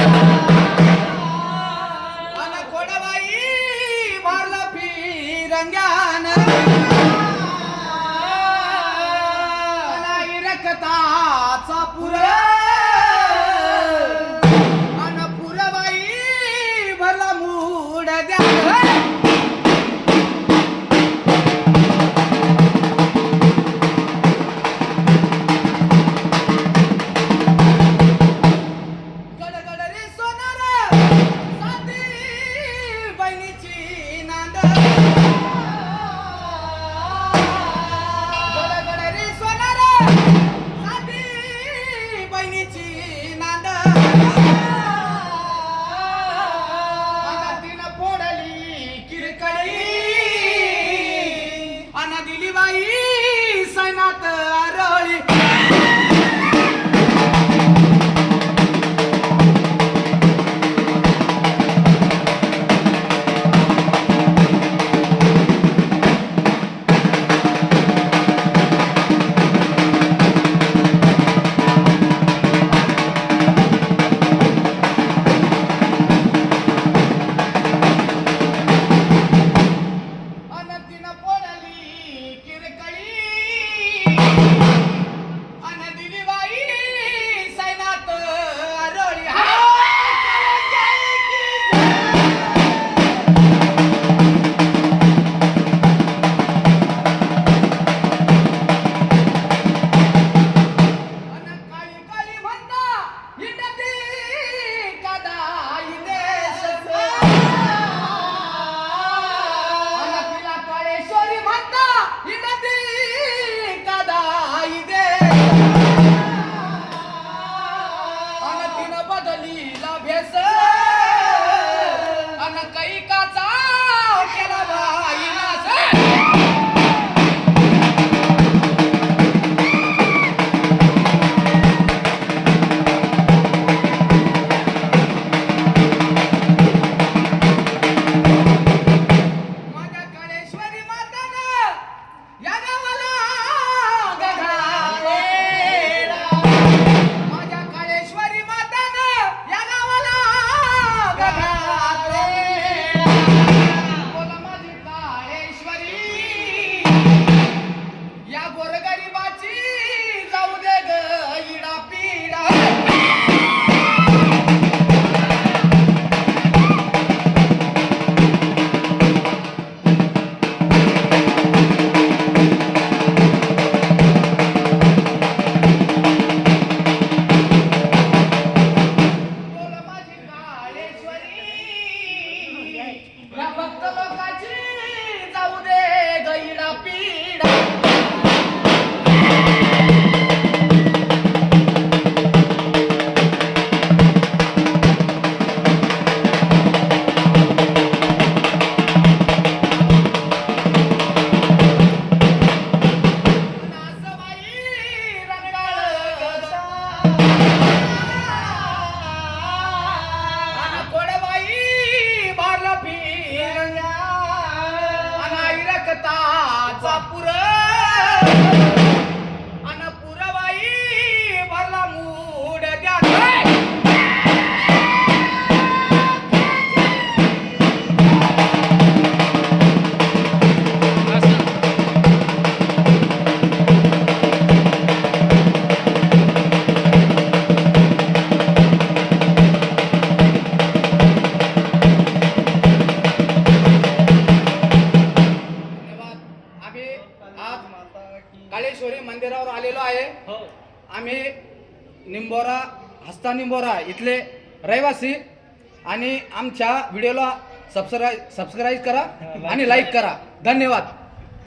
Thank you. Thank you. Thank you. Kaleshwari मंदिरावर आलेलो आहे. हो. आम्ही निंबोरा हस्ता निंबोरा इथले रहिवासी आणि आमच्या व्हिडिओला सबस्क्राईब सबस्क्राईब करा आणि लाईक करा. धन्यवाद.